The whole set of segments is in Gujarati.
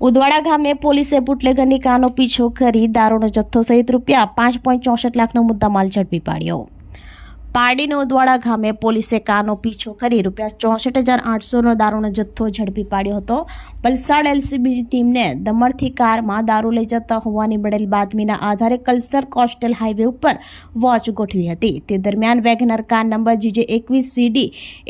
ઉદવાડા ગામે પોલીસે બુટલેગરની કાનો પીછો કરી દારૂનો જથ્થો સહિત રૂપિયા પાંચ પોઈન્ટ ચોસઠ લાખનો મુદ્દામાલ ઝડપી પાડ્યો. પારડીનો ઉદવાડા ગામે પોલીસે કાનો પીછો કરી રૂપિયા ચોસઠ હજાર આઠસોનો દારૂનો જથ્થો ઝડપી પાડ્યો હતો. વલસાડ એલસીબીની ટીમને દમણથી કારમાં દારૂ લઈ જતા હોવાની મળેલ બાતમીના આધારે કલ્સર કોસ્ટલ હાઈવે ઉપર વોચ ગોઠવી હતી. તે દરમિયાન વેગનર કાર નંબર જીજે એકવીસ CD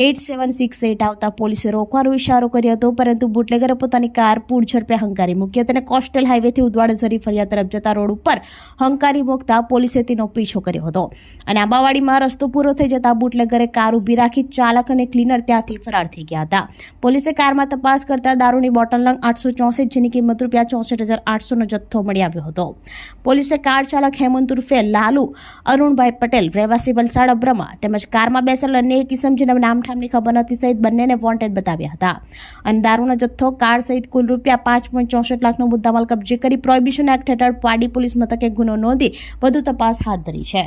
eight seven six eight આવતા પોલીસે રોકવાનો ઇશારો કર્યો હતો, પરંતુ બુટલેગરે પોતાની કાર પૂર ઝડપે હંકારી મૂકી હતી અને કોસ્ટલ હાઈવેથી ઉદવાડા ઝરી ફળિયા તરફ જતા રોડ ઉપર હંકારી મૂકતા પોલીસે તેનો પીછો કર્યો હતો. અને આંબાવાડીમાં રસ્તો પૂરો થઈ જતા બુટલેગરે કાર ઊભી રાખી ચાલક અને ક્લીનર ત્યાંથી ફરાર થઈ ગયા હતા. પોલીસે કારમાં તપાસ કરતા દારૂની બોટલ નંગ આઠસો ચોસઠ જેની કિંમત રૂપિયા ચોસઠ હજાર આઠસોનો જથ્થો મળી આવ્યો હતો. પોલીસે કાર ચાલક હેમંત ઉર્ફે લાલુ, અરુણભાઈ પટેલ, રહેવાસી વલસાડ, અબ્રમા તેમજ કારમાં બેસેલ અન્ય કિસમ જેના નામઠામની ખબર નથી સહિત બંનેને વોન્ટેડ બતાવ્યા હતા. અને દારૂનો જથ્થો, કાર સહિત કુલ રૂપિયા પાંચ પોઈન્ટ ચોસઠ લાખનો મુદ્દામાલ કબજે કરી પ્રોહિબિશન એક્ટ હેઠળ પાડી પોલીસ મથકે ગુનો નોંધી વધુ તપાસ હાથ ધરી છે.